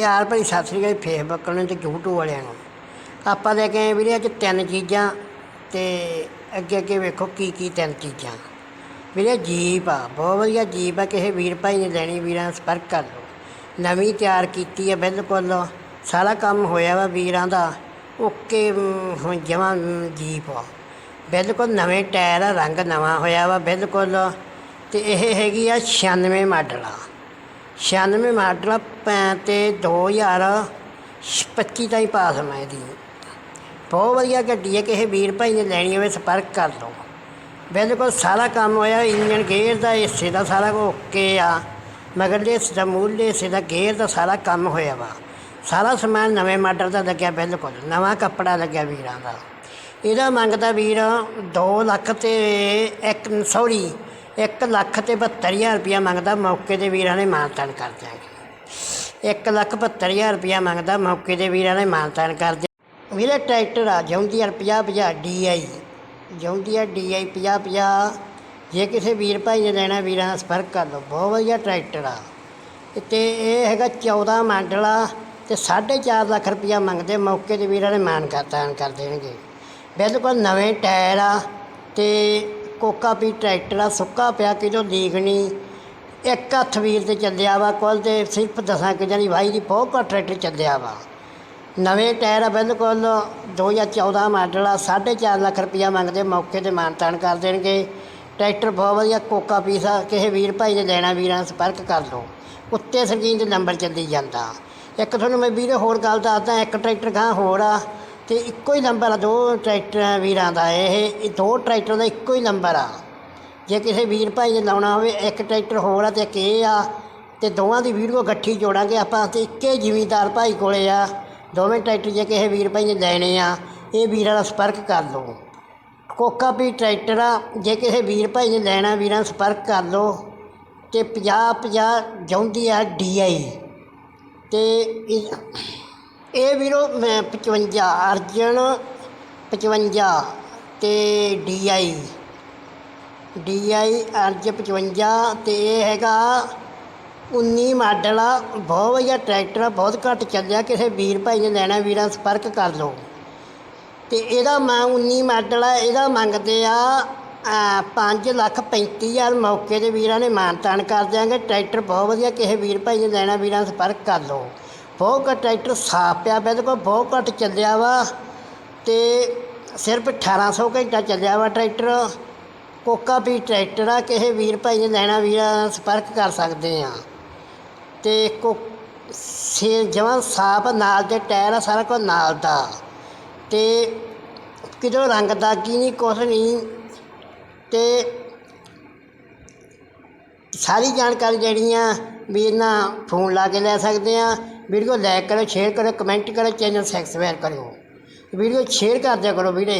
ਪਿਆਰ ਭਰੀ ਸਤਿ ਸ੍ਰੀ ਅਕਾਲ ਫੇਸਬੁੱਕ ਨੂੰ ਤੇ YouTube ਵਾਲਿਆਂ ਨੂੰ। ਆਪਾਂ ਲੈ ਕੇ ਆਏ ਵੀਰੇ ਅੱਜ ਤਿੰਨ ਚੀਜ਼ਾਂ ਤੇ ਅੱਗੇ ਅੱਗੇ ਵੇਖੋ ਕੀ ਕੀ ਤਿੰਨ ਚੀਜ਼ਾਂ। ਵੀਰੇ ਜੀਪ ਆ ਬਹੁਤ ਵਧੀਆ ਜੀਪ ਆ ਕਿਸੇ ਵੀਰ ਭਾਈ ਨੇ ਲੈਣੀ ਵੀਰਾਂ ਨਾਲ ਸੰਪਰਕ ਕਰ ਲਓ। ਨਵੀਂ ਤਿਆਰ ਕੀਤੀ ਹੈ ਬਿਲਕੁਲ ਸਾਰਾ ਕੰਮ ਹੋਇਆ ਵਾ ਵੀਰਾਂ ਦਾ ਓਕੇ ਅਮ, ਹੁਣ ਜਮਾਂ ਜੀਪ ਆ। ਬਿਲਕੁਲ ਨਵੇਂ ਟਾਇਰ ਆ ਰੰਗ ਨਵਾਂ ਹੋਇਆ ਵਾ ਬਿਲਕੁਲ ਤੇ ਇਹ ਹੈਗੀ ਆ 96 ਮਾਡਲ ਆ। 96 ਮਾਡਲ ਆ, ਪੈ- ਤੇ 2025 ਤਾਈਂ ਪਾਸ ਮੈਂ ਇਹਦੀ। ਬਹੁਤ ਵਧੀਆ ਗੱਡੀ ਹੈ ਕਿਸੇ ਵੀਰ ਭਾਈ ਨੇ ਲੈਣੀ ਹੋਵੇ ਸੰਪਰਕ ਕਰ ਲਓ। ਬਿਲਕੁਲ ਸਾਰਾ ਕੰਮ ਹੋਇਆ ਇੰਜਨ ਗੇਅਰ ਦਾ ਹਿੱਸੇ ਦਾ ਸਾਰਾ ਕੁਝ ਓਕੇ ਆ। ਮਗਰਲੇ ਹਿੱਸੇ ਦਾ ਮੂਹਰਲੇ ਹਿੱਸੇ ਦਾ ਗੇਅਰ ਦਾ ਸਾਰਾ ਕੰਮ ਹੋਇਆ ਵਾ। ਸਾਰਾ ਸਮਾਨ ਨਵੇਂ ਮਾਡਲ ਦਾ ਲੱਗਿਆ ਬਿਲਕੁਲ ਨਵਾਂ ਕੱਪੜਾ ਲੱਗਿਆ ਵੀਰਾਂ ਦਾ। ਇਹਦਾ ਮੰਗਦਾ ਵੀਰ 2 ਲੱਖ ਤੇ ਇੱਕ ਸੌਰੀ 1 ਲੱਖ ਤੇ 72000 ਰੁਪਇਆ ਮੰਗਦਾ, ਮੌਕੇ ਦੇ ਵੀਰਾਂ ਨੇ ਮਾਨਤਾਨ ਕਰ ਦਿਆਂਗੇ 1 ਲੱਖ 72000 ਰੁਪਇਆ ਮੰਗਦਾ, ਮੌਕੇ ਦੇ ਵੀਰਾਂ ਨੇ ਮਾਨਤਾਨ ਕਰ ਦਿਆ ਵੀਰੇ, ਟਰੈਕਟਰ ਆ, ਜੌਂਡੀਆਰ 50 50 ਡੀਆਈ ਜੌਂਡੀਆਰ ਡੀਆਈ 50 50 ਜੇ ਕਿਸੇ ਵੀਰ ਭਾਈ ਨੇ ਲੈਣਾ, ਵੀਰਾਂ ਨਾਲ ਸੰਪਰਕ ਕਰ ਲਓ। ਬਹੁਤ ਵਧੀਆ ਟਰੈਕਟਰ ਆ। ਤੇ ਇਹ ਹੈਗਾ 14 ਮਾਡਲ ਆ, ਤੇ 4.5 ਲੱਖ ਰੁਪਇਆ ਮੰਗਦੇ, ਮੌਕੇ ਦੇ ਵੀਰਾਂ ਨੇ ਮਾਨ ਕਰਤਾਨ ਕਰ ਦੇਣਗੇ। ਬਿਲਕੁਲ ਨਵੇਂ ਟਾਇਰ ਆ, ਤੇ ਕੋਕਾ ਪੀ ਟਰੈਕਟਰ ਆ ਸੁੱਕਾ ਪਿਆ ਕਿਦੋਂ ਲੀਕ ਨਹੀਂ ਇੱਕ ਹੱਥ ਵੀਰ ਤੇ ਚੱਲਿਆ ਵਾ ਕੁੱਲ ਤੇ ਸਿਰਫ ਦਸਾਂ ਕਿ ਜਾਨੀ ਵਾਈ ਦੀ ਬਹੁਤ ਘੱਟ ਟਰੈਕਟਰ ਚੱਲਿਆ ਵਾ। ਨਵੇਂ ਟਾਇਰ ਆ ਬਿਲਕੁਲ 2014 ਮਾਡਲ ਆ 4.5 ਲੱਖ ਰੁਪਇਆ ਮੰਗਦੇ, ਮੌਕੇ ਤੇ ਮਾਨਤਾਨ ਕਰ ਦੇਣਗੇ। ਟਰੈਕਟਰ ਬਹੁਤ ਵਧੀਆ, ਕੋਕਾ ਪੀਸਾ ਕਿਸੇ ਵੀਰ ਭਾਈ ਨੇ ਲੈਣਾ ਵੀਰਾਂ ਨਾਲ ਸੰਪਰਕ ਕਰ ਲਓ। ਉੱਤੇ ਸਕਰੀਨ ਤੇ ਨੰਬਰ ਚੱਲੀ ਜਾਂਦਾ। ਇੱਕ ਤੁਹਾਨੂੰ ਮੈਂ ਵੀਰੇ ਹੋਰ ਗੱਲ ਦੱਸਦਾ, ਇੱਕ ਟਰੈਕਟਰ ਖਾਂ ਹੋਰ ਆ ਤੇ ਇੱਕੋ ਹੀ ਨੰਬਰ ਆ, ਦੋ ਟਰੈਕਟਰਾਂ ਵੀਰਾਂ ਦਾ, ਇਹ ਦੋ ਟਰੈਕਟਰ ਦਾ ਇੱਕੋ ਹੀ ਨੰਬਰ ਆ। ਜੇ ਕਿਸੇ ਵੀਰ ਭਾਈ ਨੇ ਲਾਉਣਾ ਹੋਵੇ, ਇੱਕ ਟਰੈਕਟਰ ਹੋਰ ਆ ਤੇ ਇੱਕ ਇਹ ਆ, ਤੇ ਦੋਵਾਂ ਦੀ ਵੀਡੀਓ ਇਕੱਠੀ ਜੋੜਾਂਗੇ ਆਪਾਂ ਤੇ ਇੱਕੇ ਜ਼ਿਮੀਂਦਾਰ ਭਾਈ ਕੋਲੇ ਆ। ਦੋਵੇਂ ਟਰੈਕਟਰ ਜੇ ਕਿਸੇ ਵੀਰ ਭਾਈ ਨੇ ਲੈਣੇ ਆ, ਇਹ ਵੀਰਾਂ ਦਾ ਸੰਪਰਕ ਕਰ ਲਓ। ਕੋਕਾ ਵੀ ਟਰੈਕਟਰ ਆ, ਜੇ ਕਿਸੇ ਵੀਰ ਭਾਈ ਨੇ ਲੈਣਾ ਵੀਰਾਂ ਨਾਲ ਸੰਪਰਕ ਕਰ ਲਓ, ਤੇ 50 50 ਜਾਉਂਦੀ ਆ ਡੀਆਈ ਤੇ ਇਹ ਵੀਰੋ, ਮੈਂ 55 ਅਰਜਨ 55 ਤੇ ਡੀਆਈ ਡੀਆਈ ਅਰਜ 55 ਤੇ ਇਹ ਹੈਗਾ 19 ਮਾਡਲ ਆ, ਬਹੁਤ ਵਧੀਆ ਟਰੈਕਟਰ ਆ, ਬਹੁਤ ਘੱਟ ਚੱਲਿਆ, ਕਿਸੇ ਵੀਰ ਭਾਈ ਨੇ ਲੈਣਾ, ਵੀਰਾਂ ਸੰਪਰਕ ਕਰ ਲਓ। ਤੇ ਇਹਦਾ ਮੈਂ 19 ਮਾਡਲ ਆ, ਇਹਦਾ ਮੰਗਦੇ ਆ 5 ਲੱਖ 35000 ਮੌਕੇ ਦੇ ਵੀਰਾਂ ਨੇ ਮਾਨਤਾਨ ਕਰ ਦਿਆਂਗੇ। ਟਰੈਕਟਰ ਬਹੁਤ ਵਧੀਆ, ਕਿਸੇ ਵੀਰ ਭਾਈ ਨੇ ਲੈਣਾ, ਵੀਰਾਂ ਨਾਲ ਸੰਪਰਕ ਕਰ ਲਓ। ਬਹੁਤ ਘੱਟ ਟਰੈਕਟਰ ਸਾਫ਼ ਪਿਆ ਬਿਲਕੁਲ ਬਹੁਤ ਘੱਟ ਚੱਲਿਆ ਵਾ ਤੇ ਸਿਰਫ 1800 ਘੰਟਾ ਚੱਲਿਆ ਵਾ ਟਰੈਕਟਰ। ਕੋਕਾ ਵੀ ਟਰੈਕਟਰ ਆ, ਕਿਸੇ ਵੀਰ ਭਾਈ ਨੇ ਲੈਣਾ ਵੀਰਾਂ ਨਾਲ ਸੰਪਰਕ ਕਰ ਸਕਦੇ ਆ। ਤੇ ਕੋ ਸੇ ਜਮਾਂ ਸਾਫ਼, ਨਾਲ ਦੇ ਟਾਇਰ ਆ, ਸਾਰਾ ਕੁਝ ਨਾਲ ਦਾ। ਤੇ ਕਿਦੋਂ ਰੰਗ ਦਾਗੀ ਨਹੀਂ, ਕੁਛ ਨਹੀਂ। ਤੇ ਸਾਰੀ ਜਾਣਕਾਰੀ ਜਿਹੜੀਆਂ ਵੀ ਇਹਨਾਂ ਫੋਨ ਲਾ ਕੇ ਲੈ ਸਕਦੇ ਆ। ਵੀਡੀਓ ਲਾਈਕ ਕਰੋ ਸ਼ੇਅਰ ਕਰੋ ਕਮੈਂਟ ਕਰੋ ਚੈਨਲ ਸਬਸਕ੍ਰਾਈਬ ਕਰਿਓ ਵੀਡੀਓ ਸ਼ੇਅਰ ਕਰ ਦਿਆ ਕਰੋ ਵੀਰੇ।